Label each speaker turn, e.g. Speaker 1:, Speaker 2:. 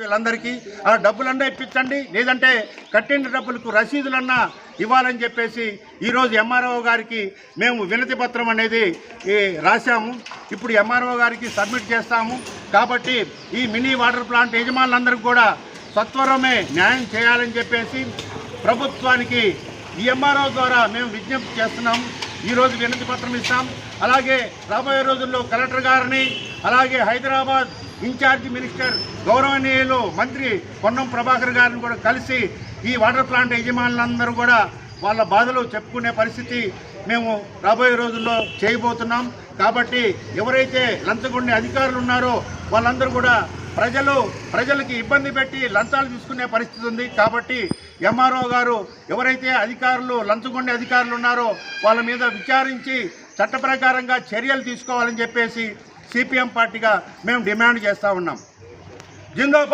Speaker 1: వీళ్ళందరికీ ఆ డబ్బులన్నా ఇప్పించండి. లేదంటే కట్టిన డబ్బులకు రసీదులన్నా ఇవ్వాలని చెప్పేసి ఈరోజు ఎంఆర్ఓ గారికి మేము వినతి పత్రం అనేది రాశాము. ఇప్పుడు ఎంఆర్ఓ గారికి సబ్మిట్ చేస్తాము. కాబట్టి ఈ మినీ వాటర్ ప్లాంట్ యజమానులందరికీ కూడా సత్వరమే న్యాయం చేయాలని చెప్పేసి ప్రభుత్వానికి ఈ ఎంఆర్ఓ ద్వారా మేము విజ్ఞప్తి చేస్తున్నాము ఈరోజు వినతి పత్రం ఇస్తాం. అలాగే రాబోయే రోజుల్లో కలెక్టర్ గారిని అలాగే హైదరాబాద్ ఇన్ఛార్జి మినిస్టర్ గౌరవనీయులు మంత్రి పొన్నం ప్రభాకర్ గారిని కూడా కలిసి ఈ వాటర్ ప్లాంట్ యజమానులందరూ కూడా వాళ్ళ బాధలు చెప్పుకునే పరిస్థితి మేము రాబోయే రోజుల్లో చేయబోతున్నాం. కాబట్టి ఎవరైతే లంచగొండే అధికారులు ఉన్నారో వాళ్ళందరూ కూడా ప్రజలు ప్రజలకి ఇబ్బంది పెట్టి లంచాలు తీసుకునే పరిస్థితి ఉంది. కాబట్టి ఎంఆర్ఓ గారు ఎవరైతే అధికారులు లంచగొండే అధికారులు ఉన్నారో వాళ్ళ మీద విచారించి చట్టప్రకారంగా చర్యలు తీసుకోవాలని చెప్పేసి సిపిఎం పార్టీగా మేము డిమాండ్ చేస్తూ ఉన్నాం. జిందాబాద్!